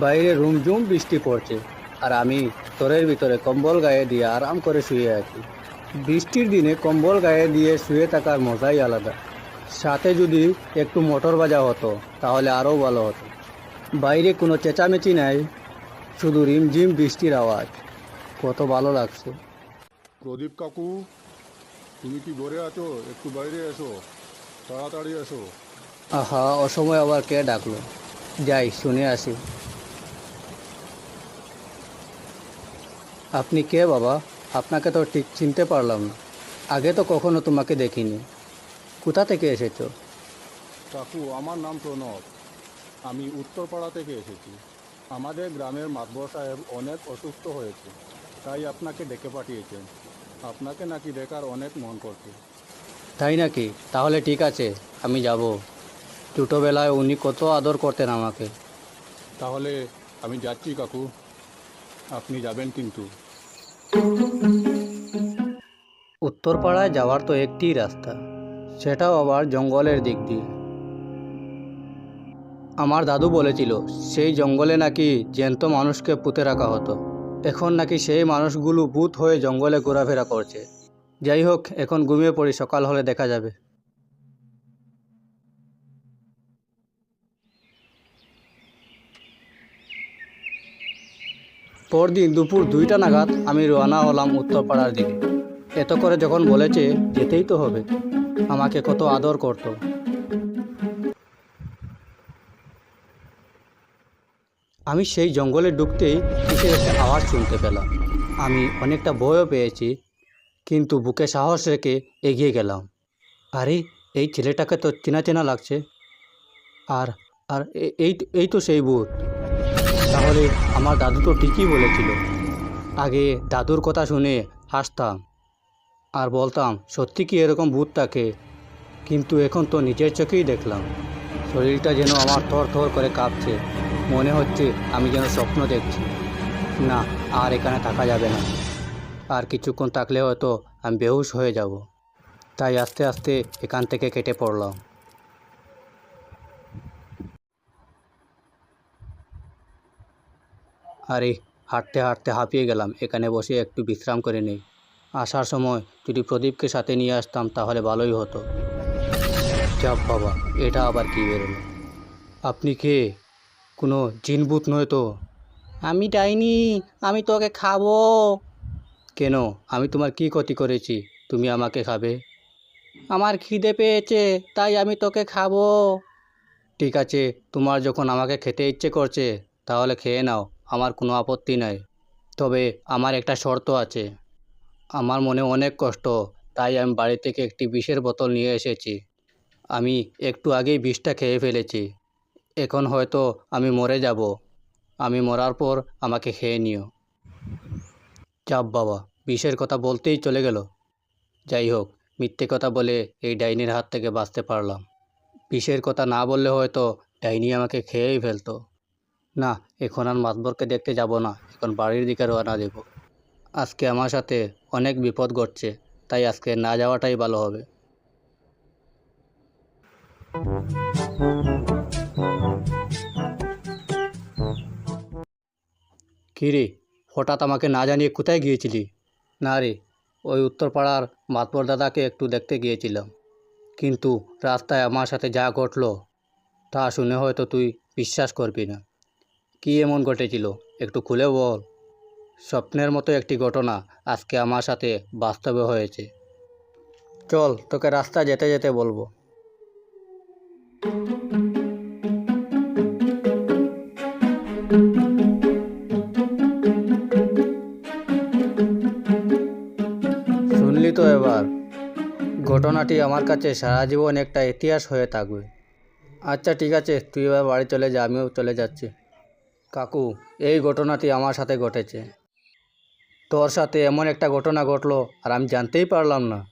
বাইরে রুমঝুম বৃষ্টি পড়ছে আর আমি তোরের ভিতরে কম্বল গায়ে দিয়ে আরাম করে শুয়ে আছি। বৃষ্টির দিনে কম্বল গায়ে দিয়ে শুয়ে থাকার মজাই আলাদা। সাথে যদি একটু মোটর বাজা হতো তাহলে আরও ভালো হতো। বাইরে কোনো চেঁচামেচি নাই শুধু রিমঝিম বৃষ্টির আওয়াজ। কত ভালো লাগছে। প্রদীপ কাকু তুমি কি ঘরে আছো? একটু বাইরে এসো তাড়াতাড়ি এসো। আহা অসময় আবার কে ডাকলো? যাই শুনে আসি। আপনি কে বাবা? আপনাকে তো ঠিক চিনতে পারলাম না। আগে তো কখনো তোমাকে দেখিনি। কোথা থেকে এসেছ? কাকু আমার নাম প্রণব। আমি উত্তরপাড়া থেকে এসেছি। আমাদের গ্রামের মাতবর সাহেব অনেক অসুস্থ হয়েছে তাই আপনাকে ডেকে পাঠিয়েছেন। আপনাকে নাকি দেখার অনেক মন করছে। তাই নাকি? তাহলে ঠিক আছে আমি যাব। ছোটোবেলায় উনি কত আদর করতেন আমাকে। তাহলে আমি যাচ্ছি কাকু। আপনি যাবেন কিন্তু। উত্তরপাড়ায় যাওয়ার তো একটি রাস্তা, সেটাও আবার জঙ্গলের দিক দিয়ে। আমার দাদু বলেছিল, সেই জঙ্গলে নাকি জ্যান্ত মানুষকে পুঁতে রাখা হতো। এখন নাকি সেই মানুষগুলো ভূত হয়ে জঙ্গলে ঘোরাফেরা করছে। যাই হোক, এখন ঘুমিয়ে পড়ি, সকাল হলে দেখা যাবে। পরদিন দুপুর দুইটা নাগাদ আমি রওনা হলাম উত্তরপাড়ার দিকে। এত করে যখন বলেছে, যেতেই তো হবে। আমাকে কত আদর করত। আমি সেই জঙ্গলে ঢুকতেই কিসের একটা আওয়াজ শুনতে পেলাম। আমি অনেকটা ভয়ও পেয়েছি, কিন্তু বুকে সাহস রেখে এগিয়ে গেলাম। আরে, এই ছেলেটাকে তো চেনা চেনা লাগছে। আর আর এই এই তো সেই ভূত। তাহলে আমার দাদু তো ঠিকই বলেছিল। আগে দাদুর কথা শুনে হাসতাম আর বলতাম, সত্যি কি এরকম ভূত থাকে কিন্তু এখন তো নিজের চোখেই দেখলাম, শরীরটা যেন আমার থর থর করে কাঁপছে। মনে হচ্ছে আমি যেন স্বপ্ন দেখছি। না, আর এখানে থাকা যাবে না। আর কিছুক্ষণ থাকলে হয়তো আমি বেহুশ হয়ে যাব। তাই আস্তে আস্তে এখান থেকে কেটে পড়লাম। আরে, হাঁটতে হাঁটতে হাঁপিয়ে গেলাম। এখানে বসে একটু বিশ্রাম করে নেই। আসার সময় যদি প্রদীপকে সাথে নিয়ে আসতাম তাহলে ভালোই হতো। যাব বাবা, এটা আবার কি বেরোলো? আপনি কে? কোনো জিনভূত নয় তো? আমি ডাইনি, আমি তোকে খাব। কেন? আমি তোমার কি ক্ষতি করেছি? তুমি আমাকে খাবে? আমার খিদে পেয়েছে, তাই আমি তোকে খাব। ঠিক আছে, তোমার যখন আমাকে খেতে ইচ্ছে করছে, তাহলে খেয়ে নাও। আমার কোনো আপত্তি নাই। তবে আমার একটা শর্ত আছে। আমার মনে অনেক কষ্ট, তাই আমি বাড়ি থেকে একটি বিষের বোতল নিয়ে এসেছি। আমি একটু আগেই বিষটা খেয়ে ফেলেছি। এখন হয়তো আমি মরে যাব। আমি মরার পর আমাকে খেয়ে নিও। চাপ বাবা, বিষের কথা বলতেই চলে গেল। যাই হোক, মিথ্যে কথা বলে এই ডাইনির হাত থেকে বাঁচতে পারলাম। বিষের কথা না বললে হয়তো ডাইনি আমাকে খেয়েই ফেলতো। না, এখন আর মাতবরকে দেখতে যাব না, এখন বাড়ির দিকে রওনা দেব। আজকে আমার সাথে অনেক বিপদ ঘটছে, তাই আজকে না যাওয়াটাই ভালো হবে। কী রে, হঠাৎ আমাকে না জানিয়ে কোথায় গিয়েছিলি? না রে, ওই উত্তরপাড়ার মাতবর দাদাকে একটু দেখতে গিয়েছিলাম। কিন্তু রাস্তায় আমার সাথে যা ঘটলো, তা শুনে হয়তো তুই বিশ্বাস করবি না। কী এমন ঘটেছিল? একটু খুলে বল। স্বপ্নের মতো একটি ঘটনা আজকে আমার সাথে বাস্তবে হয়েছে। চল, তোকে রাস্তা যেতে যেতে বলব। শুনলি তো এবার, ঘটনাটি আমার কাছে সারা জীবন একটা ইতিহাস হয়ে থাকবে। আচ্ছা ঠিক আছে, তুই এবার বাড়ি চলে যা, আমিও চলে যাচ্ছি। কাকু, এই ঘটনাটি আমার সাথে ঘটেছে। তোর সাথে এমন একটা ঘটনা ঘটলো আর আমি জানতেই পারলাম না।